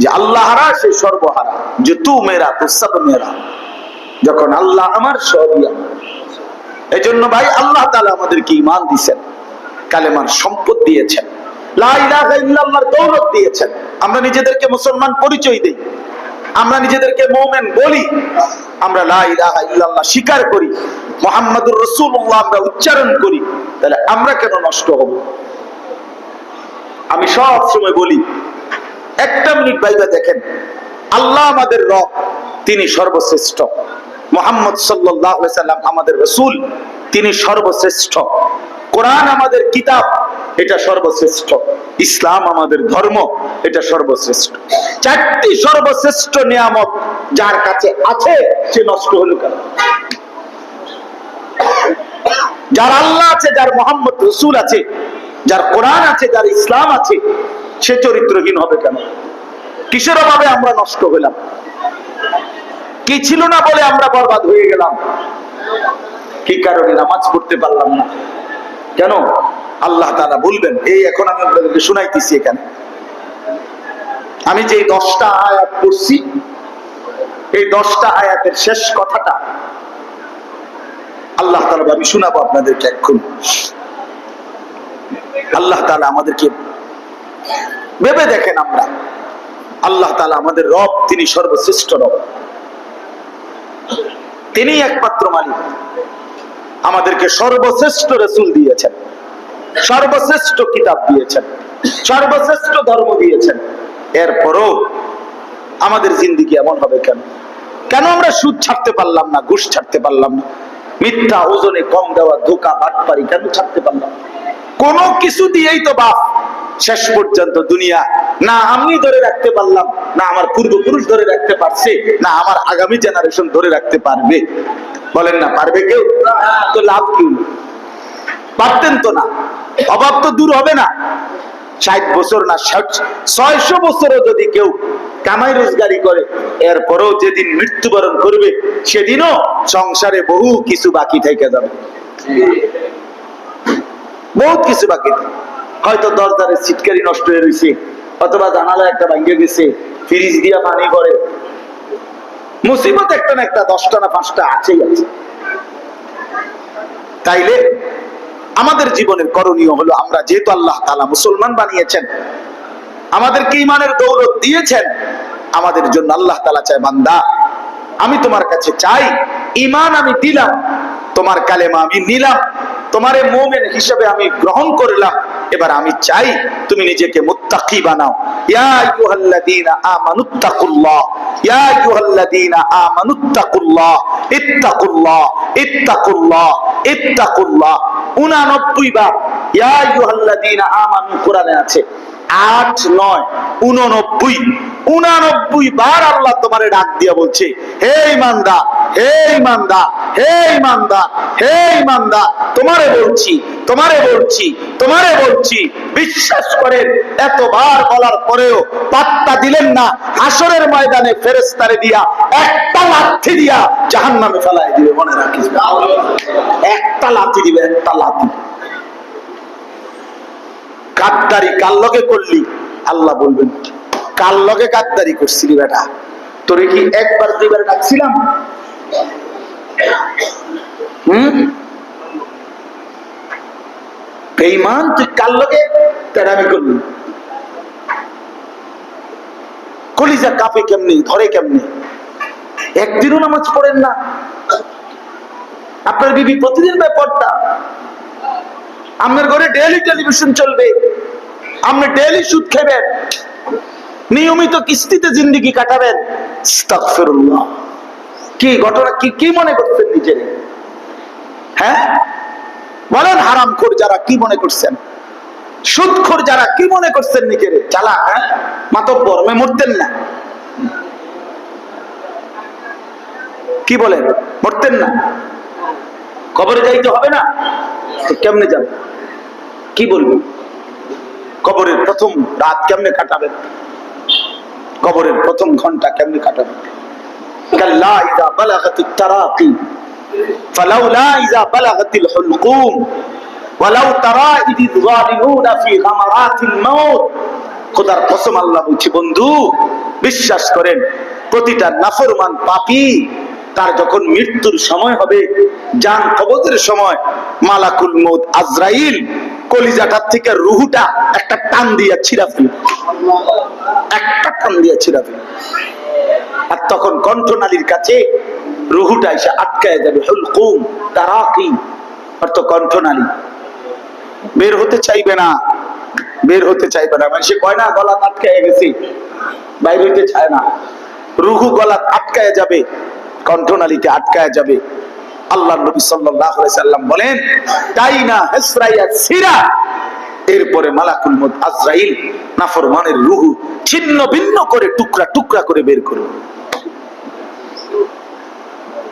যে আল্লাহ হারা সে সর্বহারা, যে তু মেরা, তো সব মেরা। যখন আল্লাহ আমার সবই এই জন্য ভাই, আল্লাহ তালা আমাদেরকে ইমান দিয়েছেন, কালেমার সম্পদ দিয়েছেন দিয়েছেন। আমরা নিজেদেরকে মুসলমান পরিচয় দেই, আমরা নিজেদেরকে মোমেন বলি, আমরা স্বীকার করি, মোহাম্মদুর রসুল্লাহ আমরা উচ্চারণ করি, তাহলে আমরা কেন নষ্ট হব? আমি সব সময় বলি একটা মিনিট বাইবা দেখেন। আল্লাহ আমাদের রব, তিনি সর্বশ্রেষ্ঠ। মোহাম্মদ সাল্লাম আমাদের রসুল, তিনি সর্বশ্রেষ্ঠ। কোরআন আমাদের কিতাব, এটা সর্বশ্রেষ্ঠ। ইসলাম আমাদের ধর্ম, এটা সর্বশ্রেষ্ঠ। চারটি সর্বশ্রেষ্ঠ নিয়ামত যার কাছে আছে, সে নষ্ট হলো কেন? যার আল্লাহ আছে, যার মোহাম্মদ রসুল আছে, যার কোরআন আছে, যার ইসলাম আছে সে চরিত্রহীন হবে কেন? কিসের অভাবে আমরা নষ্ট হইলাম কি ছিল না বলে আমরা বরবাদ হয়ে গেলাম? কি কারণে নামাজ পড়তে পারলাম না? কেন? আল্লাহ তাআলা বলবেন, এই এখন আমি আপনাদেরকে শুনাইতেছি এখানে। আমি যে দশটা আয়াত পড়ছি, এই দশটা আয়াতের শেষ কথাটা আল্লাহ তাআলা আমি শোনাবো আপনাদেরকে এখন। আল্লাহ তাআলা আমাদেরকে ভেবে দেখেন আমরা। আল্লাহ তাআলা আমাদের রব, তিনি সর্বশ্রেষ্ঠ রব। তিনি একমাত্র মালিক। আমাদেরকে সর্বশ্রেষ্ঠ রসুল দিয়েছেন। সর্বশ্রেষ্ঠ কিতাব দিয়েছেন। সর্বশ্রেষ্ঠ ধর্ম দিয়েছেন। এরপরও আমাদের জিন্দিগি এমন হবে কেন? কেন আমরা সুদ ছাড়তে পারলাম না, ঘুষ ছাড়তে পারলাম না? মিথ্যা ওজনে কম দেওয়া, ধোকা, বাটপারি কেন ছাড়তে পারলাম? কোনো কিছু দিয়েই তো বাপ। শেষ পর্যন্ত দুনিয়া। না আমি ধরে রাখতে পারলাম না আমার পূর্বপুরুষ ধরে রাখতে পারছে না আমার আগামী জেনারেশন ধরে রাখতে পারবে। বলেন না পারবে কেউ? তো লাভ কি? পারতেন তো না। অভাব তো দূর হবে না। ষাট বছর না ছয়শো বছরও যদি কেউ কামাই রোজগারি করে এরপরও যেদিন মৃত্যুবরণ করবে সেদিনও সংসারে বহু কিছু বাকি থেকে যাবে। বহুত কিছু বাকি থাকে। হয়তো দরজারে সিটকারি নষ্ট হয়ে রয়েছে অথবা জানালা একটা ভাঙ্গে গেছে ফ্রিজ দিয়া পানি করে মুসিবত একটা না একটা, দশটা না পাঁচটা আছেই আছে। তাইলে আমাদের জীবনের করণীয় হলো, আমরা যেহেতু আল্লাহ তালা মুসলমান বানিয়েছেন, আমাদেরকে ইমানের দৌলত দিয়েছেন, আমাদের জন্য আল্লাহ তালা চায় বান্দা, আমি তোমার কাছে চাই ইমান আমি দিলাম, তোমার কালেমা আমি নিলাম, তোমারে মোমেন হিসেবে আমি গ্রহণ করলাম। এবার আমি চাই তুমি নিজেকে মুত্তাকি বানাও। আইয়ুহাল্লাযীনা আমানুত্তাকুল্লাহ আইয়ুহাল্লাযীনা আমানুত্তাকুল্লাহ, ইত্তাকুল্লাহ ইত্তাকুল্লাহ ইত্তাকুল্লাহ। 89 বার নয়, উনানব্বই। বার আল্লাহ তোমারে ডাক দিয়া বলছে, হে ইমানদা হে ইমানদা হে ইমানদা হে ইমানদা তোমারে বলছি তোমারে বলছি তোমারে বলছি, বিশ্বাস করেন, এতবার বলার পরেও পাত্তা দিলেন না, হাসরের ময়দানে ফেরেস্তারে দিয়া একটা লাথি দিয়া জাহান নামে ফেলাই দিবে, মনে রাখিস একটা লাথি দিবে, একটা লাথি। গাদ্দারি কার লগে করলি? আল্লাহ বলবেন, কার লগে গাদ্দারি করছিলি বেটা? তোরে কি একবার দুইবার ডাকছিলাম? হুম? বেঈমান তুই কার লগে তেরামি করলি? কলিজা কাপে কেমনি, ধরে কেমনি? একদিনও নামাজ পড়েন না। আপনার বিবি প্রতিদিন ব্যাপারটা আপনার ঘরে ডেইলি টেলিভিশন চলবে। আপনি ডেইলি সুদ খাবেন। নিয়মিত কিস্তিতে জিন্দিগি কাটাবেন। কি ঘটনা, কি কি মনে করছেন নিজের? হ্যাঁ? বলেন হারামখোর যারা কি মনে করছেন? সুদখোর যারা কি মনে করছেন নিজের? চালা হ্যাঁ? মাতব্বর, মে মরতেন না। কি বলেন? মরতেন না। কবরে যাইতে হবে না? কেমনে যাবে? কি বলবেন? কবরের প্রথম রাত কেমনে কাটাবেন? কবরের প্রথম ঘণ্টা কেমনে কাটাবেন? কাল্লা ইযা বালাগাতিত তারাকি ফালাউলা ইযা বালাগাতিল হুলকুম ওয়ালাউ তারা ইদিল যালিমুনা ফি গামারাতিল মাউত খোদার কসম আল্লাহ বলছে, বন্ধু, বিশ্বাস করেন, প্রতিটা নাফরমান পাপী, তার যখন মৃত্যুর সময় হবে, যান কবজের সময়, মালাকুল মৌত আজরাইল কলিজাটার থেকে রুহুটা একটা টান দিয়া ছিঁড়া ফেলবে একটা টান দিয়া ছিঁড়া ফেলবে আর তখন কণ্ঠনালীর কাছে রুহুটা এসে আটকায় যাবে। হুলকুম তারাকি, অর্থ কণ্ঠনালী। বের হতে চাইবে না। বের হতে চাইবে না। মানে সে কয়, না, গলা আটকায় গেছে। বাইর হইতে চায় না। রুহু গলা আটকায় যাবে। কণ্ঠনালীতে আটকায় যাবে। আল্লাহ নবী সাল্লাল্লাহু আলাইহি সাল্লাম বলেন, তাই না, হেসরাইয়া সিরা? এরপরে মালাকুল মউত আজরাইল নাফরমানের রুহু ছিন্ন ভিন্ন করে টুকরা টুকরা করে বের করবে